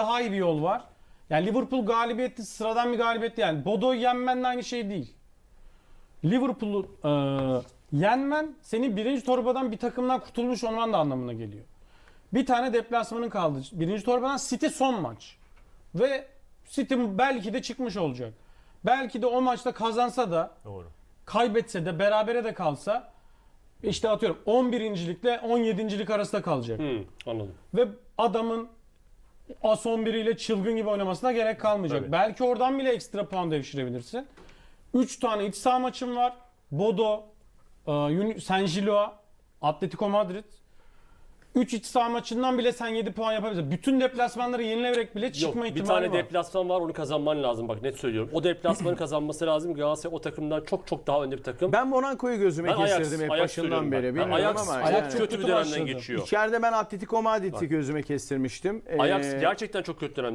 daha iyi bir yol var. Yani Liverpool galibiyeti sıradan bir galibiyet değil. Yani Bodo'yu yenmenle aynı şey değil. Liverpool'u e, yenmen senin birinci torbadan bir takımdan kurtulmuş olman da anlamına geliyor. Bir tane deplasmanın kaldı. Birinci torbadan City son maç. Ve City belki de çıkmış olacak. Belki de o maçta kazansa da Doğru. kaybetse de berabere de kalsa işte atıyorum 11. likle 17. lik arasında kalacak. Hmm, anladım. Ve adamın as 11 ile çılgın gibi oynamasına gerek kalmayacak. Tabii. Belki oradan bile ekstra puan devşirebilirsin. 3 tane iç saha maçın var. Bodo, e, Gilloa, Atletico Madrid. 3 iç saha maçından bile sen 7 puan yapabilirsin. Bütün deplasmanları yenilerek bile çıkma Yok bir ihtimali tane var. deplasman var onu kazanman lazım bak net söylüyorum. O deplasmanı kazanması lazım. Galatasaray o takımdan çok çok daha önde bir takım. Ben Monaco'yu gözüme Ben Ajax- kestirdim hep Ajax başından beri. ben. Bilmiyorum Ajax, ama. çok yani. kötü bir dönemden başladı. geçiyor. İçeride ben Atletico Madrid'i gözüme kestirmiştim. Ajax Ee, gerçekten çok kötü dönemden